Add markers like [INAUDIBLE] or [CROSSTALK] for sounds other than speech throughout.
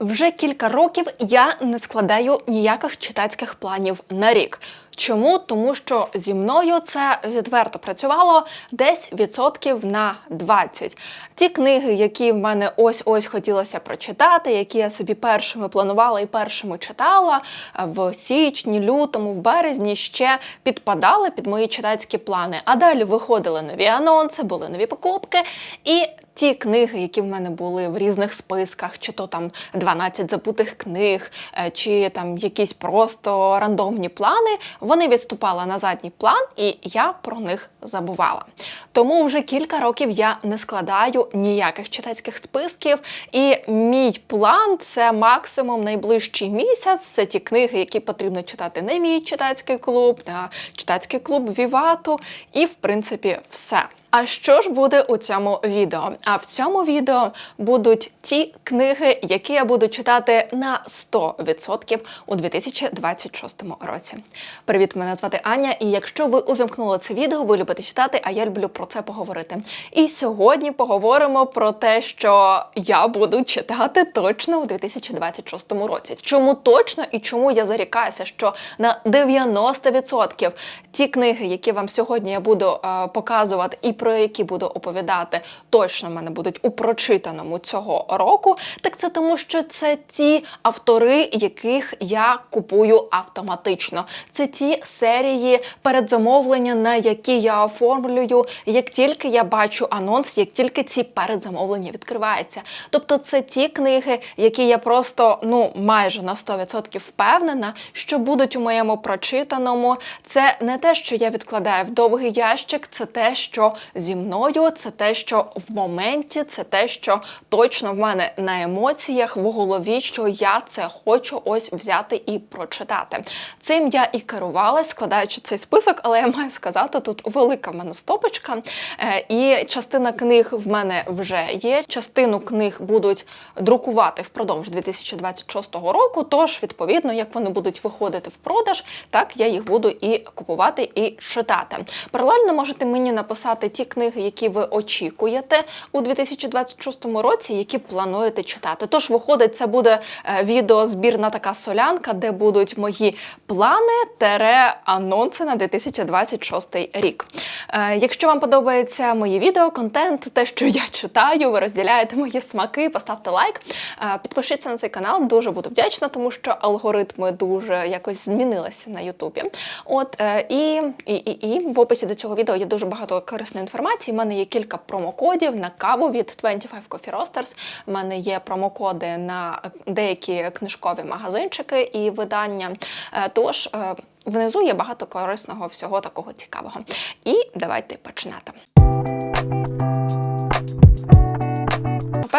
Вже кілька років я не складаю ніяких читацьких планів на рік. Чому? Тому що зі мною це відверто працювало десь відсотків на 20. Ті книги, які в мене ось-ось хотілося прочитати, які я собі першими планувала і першими читала в січні, лютому, в березні ще підпадали під мої читацькі плани. А далі виходили нові анонси, були нові покупки. І ті книги, які в мене були в різних списках, чи то там 12 забутих книг, е, чи там якісь просто рандомні плани, вони відступали на задній план, і я про них забувала. Тому вже кілька років я не складаю ніяких читацьких списків, і мій план це максимум найближчий місяць. Це ті книги, які потрібно читати на мій читацький клуб, на читацький клуб Вівату, і в принципі все. А що ж буде у цьому відео? А в цьому відео будуть ті книги, які я буду читати на 100% у 2026 році. Привіт, мене звати Аня. І якщо ви увімкнули це відео, ви любите читати, а я люблю про це поговорити. І сьогодні поговоримо про те, що я буду читати точно у 2026 році. Чому точно і чому я зарікаюся, що на 90% ті книги, які вам сьогодні я буду е, показувати, і про які буду оповідати, точно в мене будуть у прочитаному цього року. Так це тому, що це ті автори, яких я купую автоматично. Це ті серії передзамовлення, на які я оформлюю, як тільки я бачу анонс, як тільки ці передзамовлення відкриваються. Тобто, це ті книги, які я просто ну майже на 100% впевнена, що будуть у моєму прочитаному. Це не те, що я відкладаю в довгий ящик, це те, що зі мною, це те, що в моменті, це те, що точно в мене на емоціях, в голові, що я це хочу ось взяти і прочитати. Цим я і керувалась, складаючи цей список, але я маю сказати, тут велика в мене стопочка, е, і частина книг в мене вже є. Частину книг будуть друкувати впродовж 2026 року. Тож, відповідно, як вони будуть виходити в продаж, так я їх буду і купувати і читати. Паралельно можете мені написати ті книги, які ви очікуєте у 2026 році, які плануєте читати. Тож, виходить, це буде е, відеозбірна така солянка, де будуть мої плани тере анонси на 2026 рік. Е, Якщо вам подобається мої відео, контент, те, що я читаю, ви розділяєте мої смаки, поставте лайк, е, підпишіться на цей канал, дуже буду вдячна, тому що алгоритми дуже якось змінилися на Ютубі. От і, і, і, і в описі до цього відео є дуже багато інформації. У мене є кілька промокодів на каву від 25 Coffee Roasters. У мене є промокоди на деякі книжкові магазинчики і видання. Е, Тож е, внизу є багато корисного всього такого цікавого. І давайте починати.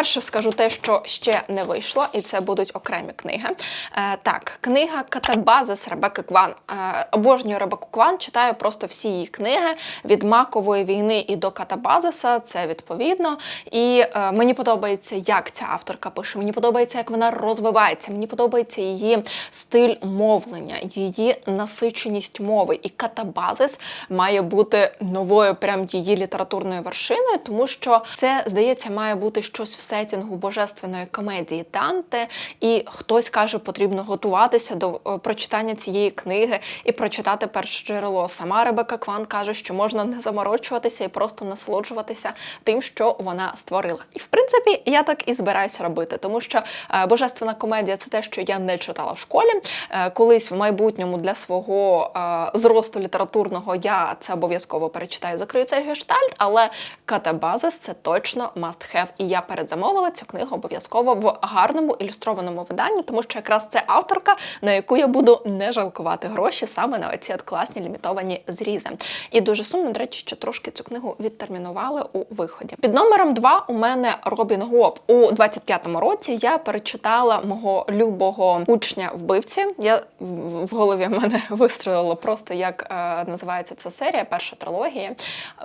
Перше скажу те, що ще не вийшло, і це будуть окремі книги. Е, так, книга Катабазис Ребекки Кван. Е, обожнюю Ребекку Кван, читаю просто всі її книги від макової війни і до Катабазиса. Це відповідно. І е, мені подобається, як ця авторка пише. Мені подобається, як вона розвивається. Мені подобається її стиль мовлення, її насиченість мови. І Катабазис має бути новою прям її літературною вершиною, тому що це, здається, має бути щось в сетінгу божественної комедії Данте, і хтось каже, потрібно готуватися до е, прочитання цієї книги і прочитати перше джерело. Сама Ребека Кван каже, що можна не заморочуватися і просто насолоджуватися тим, що вона створила. І в принципі, я так і збираюся робити, тому що е, божественна комедія це те, що я не читала в школі. Е, Колись в майбутньому для свого зросту літературного я це обов'язково перечитаю, закрию цей гештальт, але Катабазис це точно must have. І я передзамовила цю книгу обов'язково в гарному ілюстрованому виданні, тому що якраз це авторка, на яку я буду не жалкувати гроші саме на оці от класні лімітовані зрізи. І дуже сумно, до речі, що трошки цю книгу відтермінували у виході. Під номером 2 у мене Робін Гоп. У 25-му році я перечитала мого любого учня вбивці. Я в голові в мене [LAUGHS] вистрілило просто як е, називається ця серія, перша трилогія.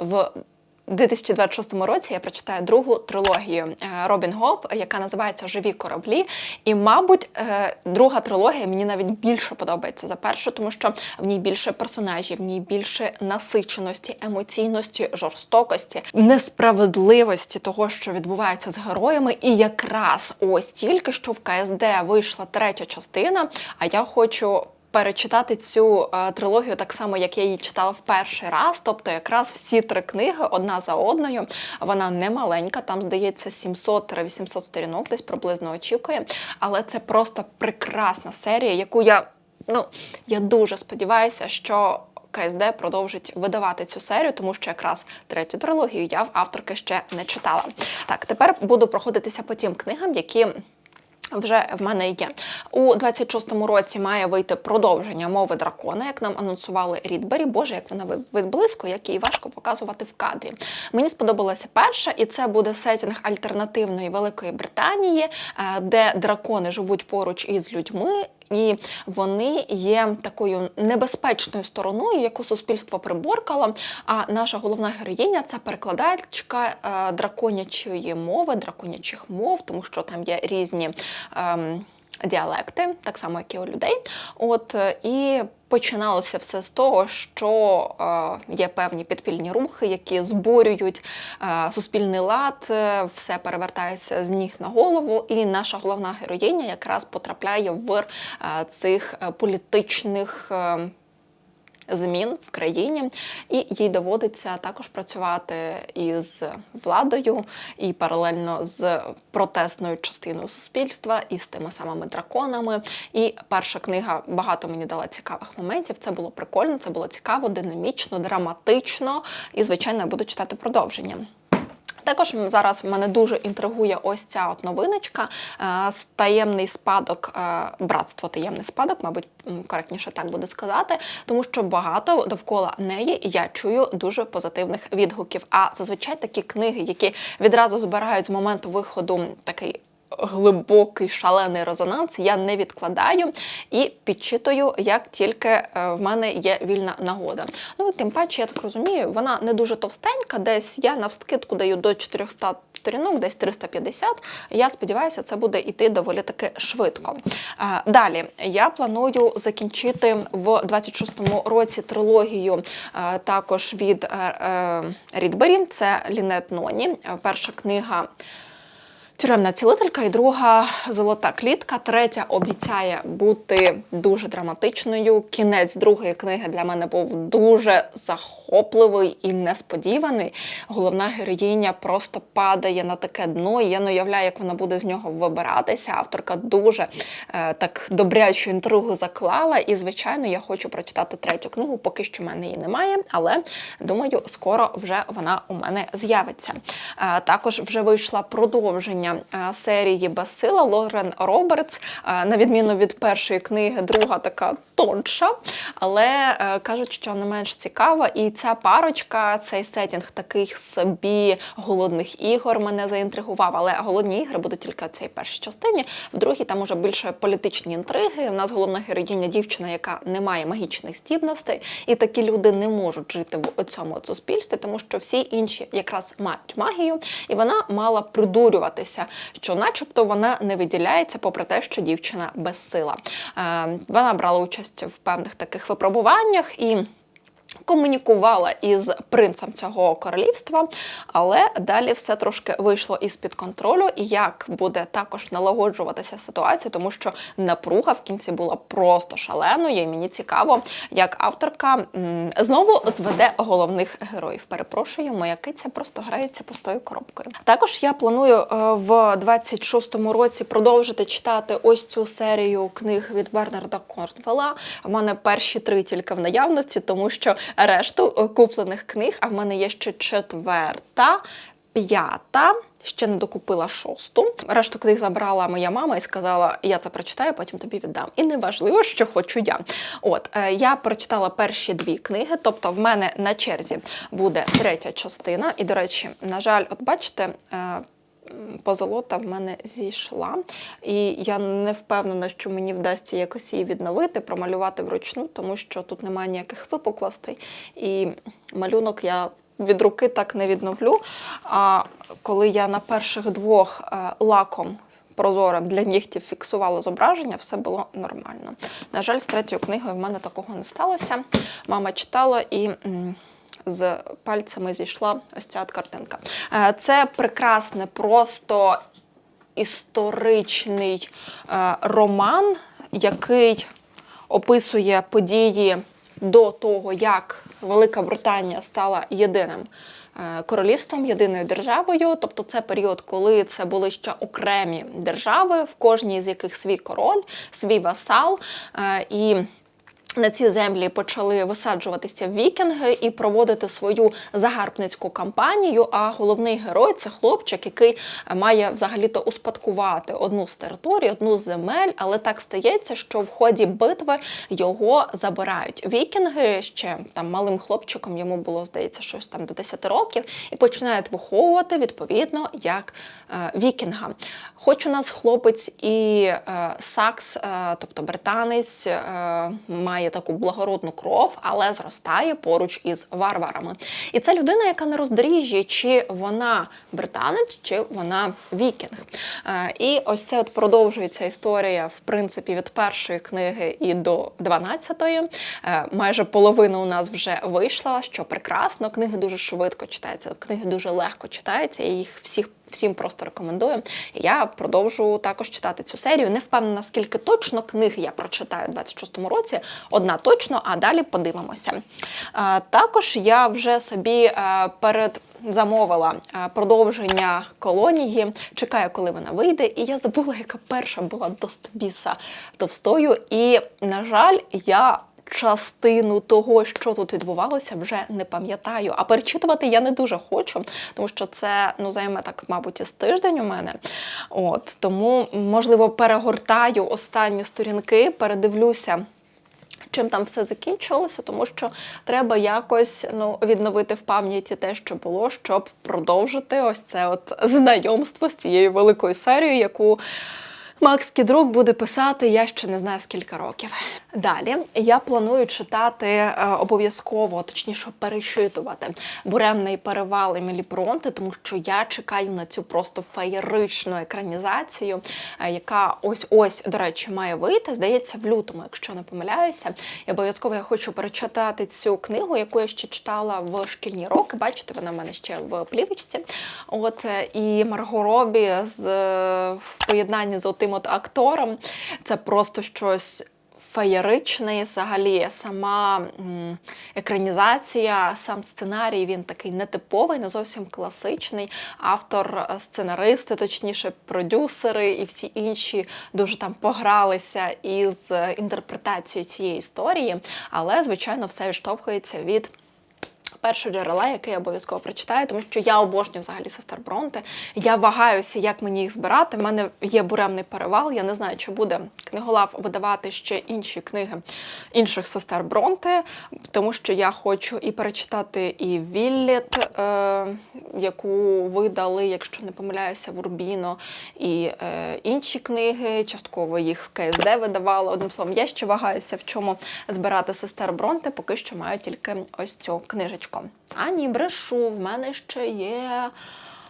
В У 2026 році я прочитаю другу трилогію е, Робін Гоп, яка називається Живі кораблі. І, мабуть, е, друга трилогія мені навіть більше подобається за першу, тому що в ній більше персонажів, в ній більше насиченості, емоційності, жорстокості, несправедливості того, що відбувається з героями. І якраз ось тільки що в КСД вийшла третя частина. А я хочу перечитати цю е, трилогію так само, як я її читала в перший раз. Тобто, якраз всі три книги одна за одною. Вона не маленька, там здається 700-800 сторінок, десь приблизно очікує. Але це просто прекрасна серія, яку я ну я дуже сподіваюся, що. КСД продовжить видавати цю серію, тому що якраз третю трилогію я в авторки ще не читала. Так, тепер буду проходитися по тим книгам, які вже в мене є. У 26-му році має вийти продовження мови дракона, як нам анонсували Рідбері. Боже, як вона вид близько, як її важко показувати в кадрі. Мені сподобалася перша, і це буде сетінг альтернативної Великої Британії, е, де дракони живуть поруч із людьми. І вони є такою небезпечною стороною, яку суспільство приборкало. А наша головна героїня це перекладачка е, драконячої мови, драконячих мов, тому що там є різні. Ем, Діалекти, так само, як і у людей. От е, і починалося все з того, що е, є певні підпільні рухи, які збурюють е, суспільний лад, е, все перевертається з ніг на голову, і наша головна героїня якраз потрапляє в е, цих е, політичних. Е, змін в країні, і їй доводиться також працювати із владою і паралельно з протестною частиною суспільства, і з тими самими драконами. І перша книга багато мені дала цікавих моментів. Це було прикольно, це було цікаво, динамічно, драматично. І, звичайно, я буду читати продовження. Також зараз в мене дуже інтригує ось ця от новиночка е, таємний спадок, е, братство таємний спадок, мабуть, коректніше так буде сказати, тому що багато довкола неї я чую дуже позитивних відгуків. А зазвичай такі книги, які відразу збирають з моменту виходу такий глибокий шалений резонанс я не відкладаю і підчитую, як тільки е, в мене є вільна нагода. Ну і тим паче, я так розумію, вона не дуже товстенька, десь я навскидку даю до 400 сторінок, десь 350. Я сподіваюся, це буде йти доволі таки швидко. Е, далі я планую закінчити в 26-му році трилогію е, також від Рідбері. Це Лінет Ноні. Перша книга. Тюремна цілителька і друга золота клітка. Третя обіцяє бути дуже драматичною. Кінець другої книги для мене був дуже захопливий і несподіваний. Головна героїня просто падає на таке дно. і Я не уявляю, як вона буде з нього вибиратися. Авторка дуже е, так добрячу інтригу заклала. І, звичайно, я хочу прочитати третю книгу. Поки що в мене її немає, але думаю, скоро вже вона у мене з'явиться. Е, також вже вийшла продовження продовження серії Безсила Лорен Робертс, на відміну від першої книги, друга така тонша, але е, кажуть, що не менш цікава. І ця парочка, цей сетінг таких собі голодних ігор мене заінтригував. Але голодні ігри будуть тільки в цій першій частині. В другій там уже більше політичні інтриги. У нас головна героїня дівчина, яка не має магічних здібностей, і такі люди не можуть жити в цьому суспільстві, тому що всі інші якраз мають магію, і вона мала придурюватися здавалося, що, начебто, вона не виділяється, попри те, що дівчина безсила. Е, вона брала участь в певних таких випробуваннях і. Комунікувала із принцем цього королівства, але далі все трошки вийшло із-під контролю, і як буде також налагоджуватися ситуація, тому що напруга в кінці була просто шаленою. І мені цікаво, як авторка знову зведе головних героїв. Перепрошую, моя киця просто грається пустою коробкою. Також я планую е, в 26-му році продовжити читати ось цю серію книг від Бернарда Корнвелла. У мене перші три тільки в наявності, тому що решту е, куплених книг, а в мене є ще четверта, п'ята. Ще не докупила шосту. Решту книг забрала моя мама і сказала: я це прочитаю, потім тобі віддам. І неважливо, що хочу я. От е, я прочитала перші дві книги, тобто в мене на черзі буде третя частина. І, до речі, на жаль, от бачите. Позолота в мене зійшла, і я не впевнена, що мені вдасться якось її відновити, промалювати вручну, тому що тут немає ніяких випуклостей. І малюнок я від руки так не відновлю. А коли я на перших двох е, лаком прозорим для нігтів фіксувала зображення, все було нормально. На жаль, з третьою книгою в мене такого не сталося. Мама читала і. З пальцями зійшла ось ця картинка. Е, Це прекрасне, просто історичний е, роман, який описує події до того, як Велика Британія стала єдиним е, королівством, єдиною державою. Тобто це період, коли це були ще окремі держави, в кожній з яких свій король, свій васал. І на ці землі почали висаджуватися вікінги і проводити свою загарбницьку кампанію. А головний герой це хлопчик, який має взагалі-то успадкувати одну з територій, одну з земель, але так стається, що в ході битви його забирають. Вікінги ще там малим хлопчиком йому було здається щось там до 10 років, і починають виховувати відповідно як е, вікінга. Хоч у нас хлопець і е, сакс, е, тобто британець, е, має таку благородну кров, але зростає поруч із варварами. І це людина, яка не роздоріжжє, чи вона британець, чи вона вікінг. Е, і ось це от продовжується історія, в принципі, від першої книги і до 12-ї. Е, майже половина у нас вже вийшла, що прекрасно. Книги дуже швидко читаються, книги дуже легко читаються. Я їх всіх всім просто рекомендую. Я продовжу також читати цю серію. Не впевнена, скільки точно книг я прочитаю у 26-му році. Одна точно, а далі подивимося. Е, Також я вже собі е, перед. Замовила е, продовження колонії, чекаю, коли вона вийде, і я забула, яка перша була до Стобіса товстою. І, на жаль, я частину того, що тут відбувалося, вже не пам'ятаю. А перечитувати я не дуже хочу, тому що це ну займе так, мабуть, із тиждень у мене. От тому, можливо, перегортаю останні сторінки, передивлюся. Чим там все закінчувалося, тому що треба якось ну, відновити в пам'яті те, що було, щоб продовжити ось це от знайомство з цією великою серією, яку Макс Кідрук буде писати, я ще не знаю скільки років. Далі я планую читати е, обов'язково, точніше, перечитувати буремний перевал Емілі Бронте, тому що я чекаю на цю просто феєричну екранізацію, е, яка ось ось, до речі, має вийти. Здається, в лютому, якщо не помиляюся. І обов'язково я хочу перечитати цю книгу, яку я ще читала в шкільні роки. Бачите, вона в мене ще в плівочці. От е, і Марго Робі з в поєднанні з отим от актором. Це просто щось. Феєричний, взагалі, сама екранізація, сам сценарій він такий нетиповий, не зовсім класичний. Автор, е, сценаристи, точніше, продюсери і всі інші дуже там погралися із е, інтерпретацією цієї історії, але, звичайно, все відштовхується від першого джерела, яке я обов'язково прочитаю, тому що я обожнюю взагалі сестер Бронте. Я вагаюся, як мені їх збирати. У мене є буремний перевал. Я не знаю, чи буде книголав видавати ще інші книги інших сестер Бронте, тому що я хочу і перечитати і Вілліт, е, яку видали, якщо не помиляюся, в Урбіно, і е, інші книги. Частково їх в КСД видавали. Одним словом, я ще вагаюся, в чому збирати сестер Бронте. Поки що маю тільки ось цю книжечку. А ні, брешу, в мене ще є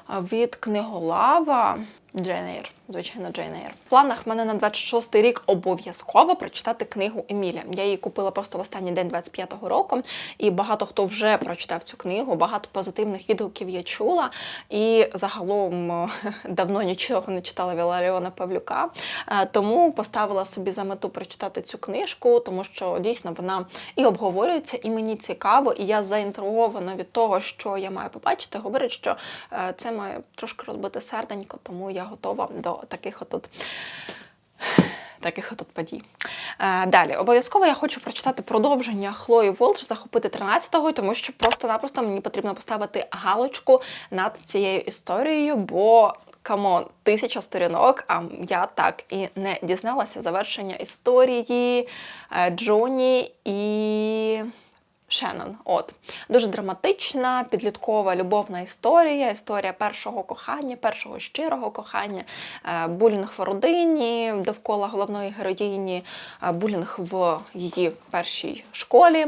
від книголава Джейн Ейр. Звичайно, Джейн Ейр. В планах в мене на 26-й рік обов'язково прочитати книгу Еміля. Я її купила просто в останній день 25-го року, і багато хто вже прочитав цю книгу, багато позитивних відгуків я чула. І загалом е, [LAUGHS] давно нічого не читала Віларіона Павлюка. Е, Тому поставила собі за мету прочитати цю книжку, тому що дійсно вона і обговорюється, і мені цікаво, і я заінтригована від того, що я маю побачити. Говорить, що е, це має трошки розбити серденько, тому я готова до таких отут. Таких отут подій. Е, далі, обов'язково я хочу прочитати продовження Хлої Волш, захопити 13-го, тому що просто-напросто мені потрібно поставити галочку над цією історією, бо камон, тисяча сторінок, а я так і не дізналася завершення історії е, Джоні і Шеннон. От дуже драматична, підліткова любовна історія, історія першого кохання, першого щирого кохання, е, булінг в родині довкола головної героїні, е, булінг в її першій школі.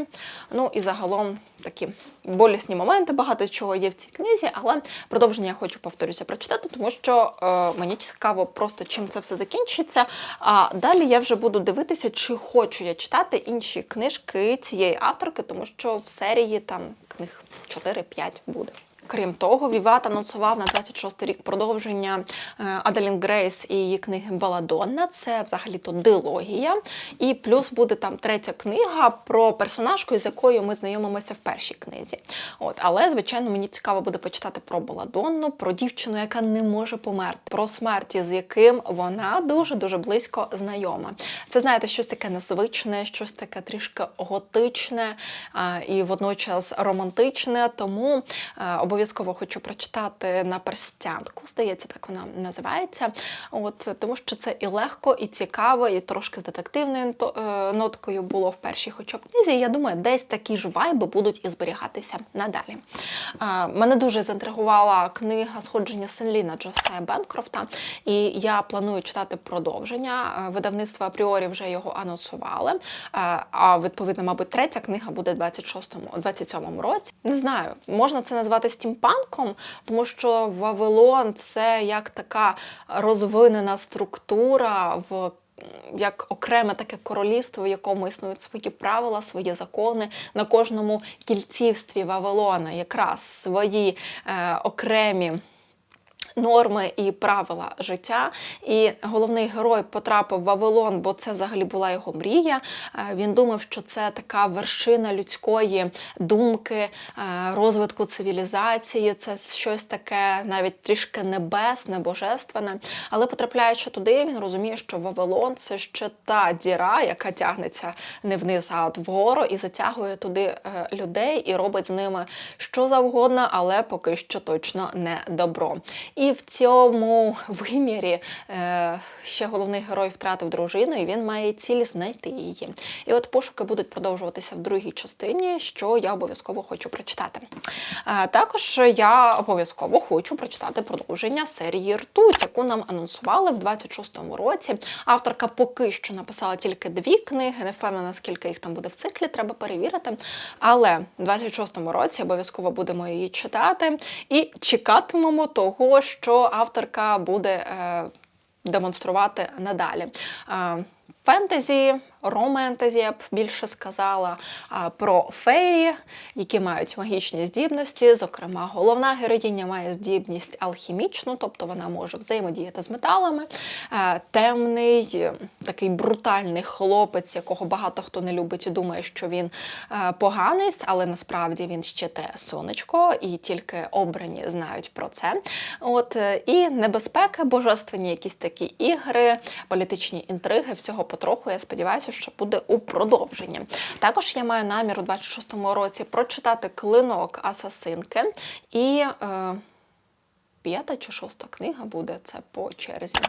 Ну і загалом такі болісні моменти, багато чого є в цій книзі, але продовження я хочу повторюся прочитати, тому що е, мені цікаво просто чим це все закінчиться. А далі я вже буду дивитися, чи хочу я читати інші книжки цієї авторки, тому що в серії там книг 4-5 буде. Крім того, Віват анонсував на 26 рік продовження е, Адалін Грейс і її книги Баладонна. Це взагалі-то дилогія. І плюс буде там третя книга про персонажку, з якою ми знайомимося в першій книзі. От, але, звичайно, мені цікаво буде почитати про Баладонну, про дівчину, яка не може померти, про смерті, з яким вона дуже дуже близько знайома. Це знаєте, щось таке незвичне, щось таке трішки готичне і водночас романтичне. Тому а, обов'язково хочу прочитати на перстянку. Здається, так вона називається. От тому, що це і легко, і цікаво, і трошки з детективною е, ноткою було в першій, хоча б книзі. Я думаю, десь такі ж вайби будуть і зберігатися надалі. Мене дуже заінтригувала книга Сходження Сенліна Джосея Бенкрофта, і я планую читати продовження. Е, Видавництво апріорі вже його анонсували. Е, А відповідно, мабуть, третя книга буде в 26-му, 27-му році. Не знаю, можна це назвати стімпанком, тому що Вавилон це як така розвинена структура в як окреме таке королівство, в якому існують свої правила, свої закони на кожному кільцівстві Вавилона, якраз свої е, окремі. Норми і правила життя, і головний герой потрапив в Вавилон, бо це взагалі була його мрія. Е, Він думав, що це така вершина людської думки, е, розвитку цивілізації. Це щось таке навіть трішки небесне, божественне. Але потрапляючи туди, він розуміє, що Вавилон це ще та діра, яка тягнеться не вниз, а от вгору, і затягує туди е, людей і робить з ними що завгодно, але поки що точно не добро. І в цьому вимірі е, ще головний герой втратив дружину, і він має ціль знайти її. І от пошуки будуть продовжуватися в другій частині, що я обов'язково хочу прочитати. Е, також я обов'язково хочу прочитати продовження серії Ртуть, яку нам анонсували в 26-му році. Авторка поки що написала тільки дві книги, не впевнена, скільки їх там буде в циклі, треба перевірити. Але в 26-му році обов'язково будемо її читати і чекатимемо того, що авторка буде е, демонструвати надалі. Фентезі, романтезі, я б більше сказала про фейрі, які мають магічні здібності. Зокрема, головна героїня має здібність алхімічну, тобто вона може взаємодіяти з металами. Е, Темний, такий брутальний хлопець, якого багато хто не любить і думає, що він е, поганець, але насправді він ще те сонечко, і тільки обрані знають про це. От е, і небезпека, божественні якісь такі ігри, політичні інтриги, всього потроху. Я сподіваюся, що буде у продовженні. Також я маю намір у 26-му році прочитати клинок Асасинки і е, п'ята чи шоста книга буде це по черзі.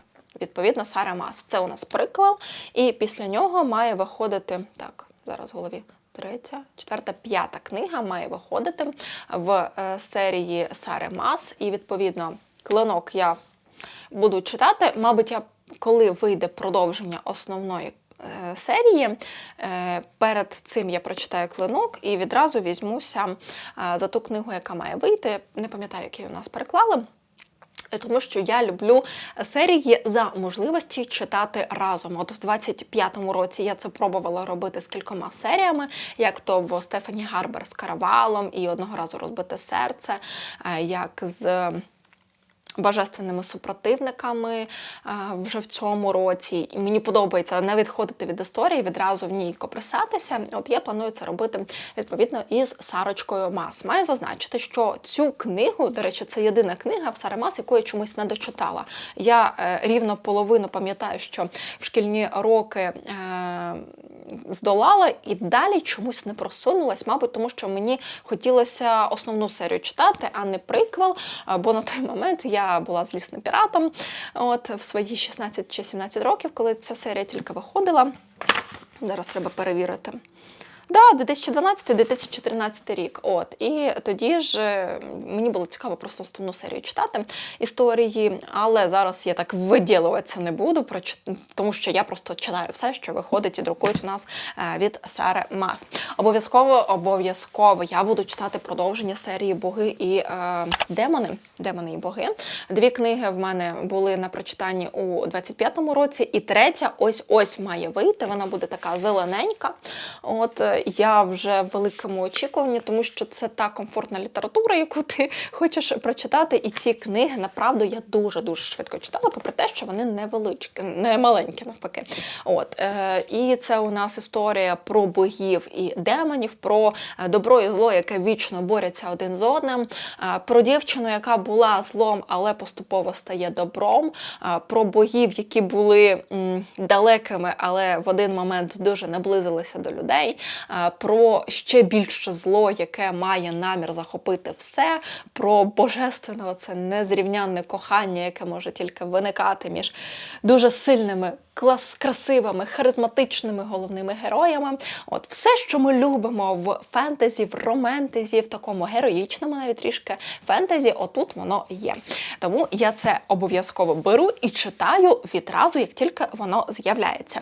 Відповідно, Сара Мас. Це у нас приквел, і після нього має виходити так. Зараз в голові третя, четверта, п'ята книга має виходити в е, серії Сари Мас. І відповідно клинок я буду читати. Мабуть, я коли вийде продовження основної е, серії, е, перед цим я прочитаю клинок і відразу візьмуся е, за ту книгу, яка має вийти. Не пам'ятаю, які у нас переклали. Тому що я люблю серії за можливості читати разом. От в 25-му році я це пробувала робити з кількома серіями, як то в Стефані Гарбер з Каравалом і одного разу розбите серце, як з божественними супротивниками вже в цьому році. І мені подобається не відходити від історії, відразу в ній копресатися. От я планую це робити відповідно із Сарочкою Мас. Маю зазначити, що цю книгу, до речі, це єдина книга в Сари Мас, яку я чомусь не дочитала. Я е, рівно половину пам'ятаю, що в шкільні роки. Здолала і далі чомусь не просунулась, мабуть, тому що мені хотілося основну серію читати, а не приквел. Бо на той момент я була злісним піратом. От в свої 16 чи 17 років, коли ця серія тільки виходила. Зараз треба перевірити. Да, 2012-2013 рік. От і тоді ж е, мені було цікаво просто основну серію читати історії, але зараз я так виділуватися не буду, тому що я просто читаю все, що виходить і друкують у нас е, від Сари Мас. Обов'язково, обов'язково я буду читати продовження серії Боги і е, демони. Демони і боги. Дві книги в мене були на прочитанні у 25-му році, і третя ось ось має вийти. Вона буде така зелененька. От е, я вже в великому очікуванні, тому що це та комфортна література, яку ти [LAUGHS] хочеш прочитати. І ці книги направду я дуже дуже швидко читала, попри те, що вони невеличкі, не маленькі, навпаки. От е, і це у нас історія про богів і демонів, про е, добро і зло, яке вічно борються один з одним, е, про дівчину, яка була злом, але поступово стає добром, про богів, які були далекими, але в один момент дуже наблизилися до людей, про ще більше зло, яке має намір захопити все, про божественне це незрівнянне кохання, яке може тільки виникати між дуже сильними. Клас красивими, харизматичними головними героями. От все, що ми любимо в фентезі, в романтезі, в такому героїчному, навіть трішки фентезі, отут воно є. Тому я це обов'язково беру і читаю відразу, як тільки воно з'являється.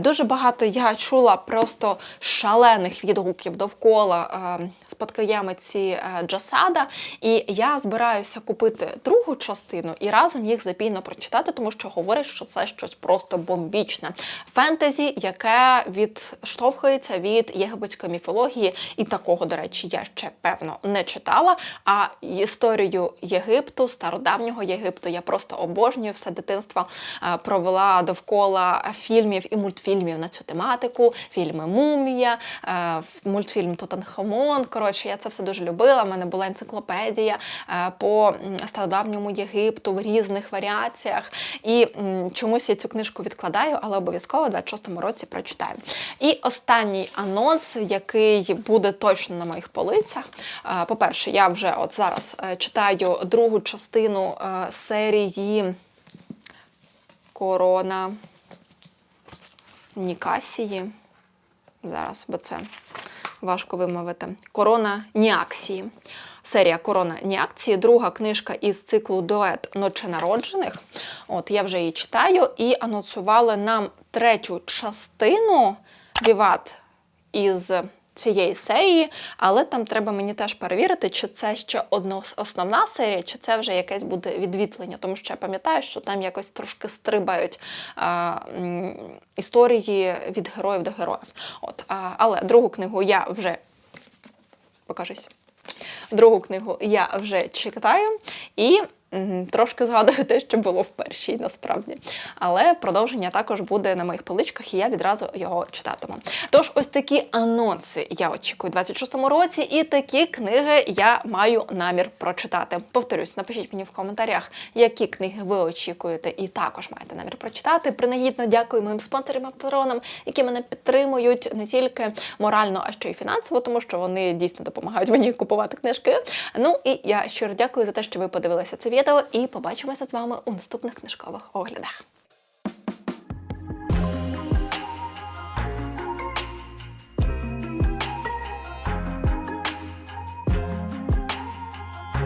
Дуже багато я чула просто шалених відгуків довкола е, спадкоємиці е, Джасада, і я збираюся купити другу частину і разом їх запійно прочитати, тому що говорять, що це щось просто бомбічне. Фентезі, яке відштовхується від єгипетської міфології, і такого, до речі, я ще певно не читала. А історію Єгипту, стародавнього Єгипту, я просто обожнюю все дитинство е, провела довкола фільмів і мультфільмів на цю тематику. Фільми Мумія, е, мультфільм Тутанхамон. Коротше, я це все дуже любила. У мене була енциклопедія е, по стародавньому Єгипту в різних варіаціях. І чомусь я цю книжку відкладаю, але обов'язково в 26-му році прочитаю. І останній анонс, який буде точно на моїх полицях. По-перше, я вже от зараз е, читаю другу частину е, серії Корона Нікасії. Зараз, бо це важко вимовити. Корона Ніаксії. Серія Корона Ніакції, друга книжка із циклу Дует ноченароджених. От я вже її читаю і анонсували нам третю частину Віват із цієї серії, але там треба мені теж перевірити, чи це ще основна серія, чи це вже якесь буде відвітлення. Тому що я пам'ятаю, що там якось трошки стрибають а, історії від героїв до героїв. От, а, але другу книгу я вже покажись. Другу книгу я вже читаю. І трошки згадую те, що було в першій, насправді. Але продовження також буде на моїх поличках, і я відразу його читатиму. Тож, ось такі анонси я очікую у 26-му році, і такі книги я маю намір прочитати. Повторюсь, напишіть мені в коментарях, які книги ви очікуєте, і також маєте намір прочитати. Принагідно дякую моїм спонсорам патронам, які мене підтримують не тільки морально, а ще й фінансово, тому що вони дійсно допомагають мені купувати книжки. Ну і я щиро дякую за те, що ви подивилися це відео, і побачимося з вами у наступних книжкових оглядах.